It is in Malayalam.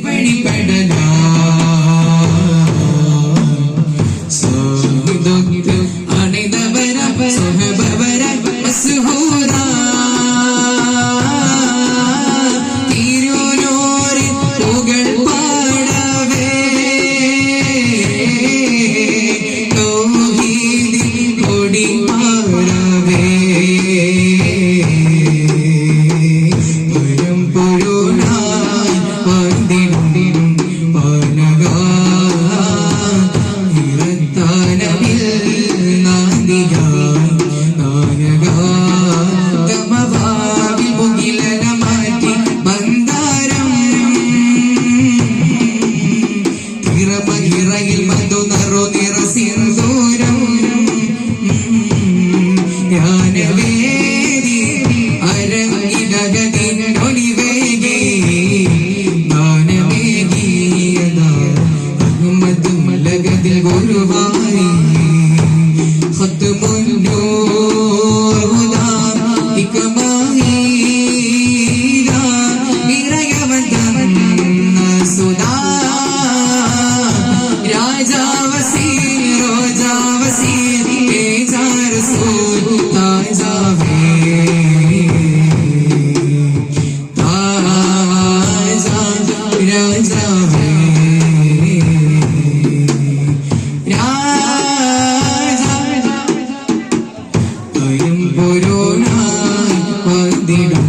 为你摆的酿。നിറയിൽ മധു നിറു നിറ സിന്ദൂരം ജ്ഞാനവേദി അരങ്ങിലകതിൻ ഒളിവേഗി ജ്ഞാനവേഗീയത അഹമ്മദ് മലകതിൽ ഗുരുവായി. ഹത്ത് മുന്നൂ Dino.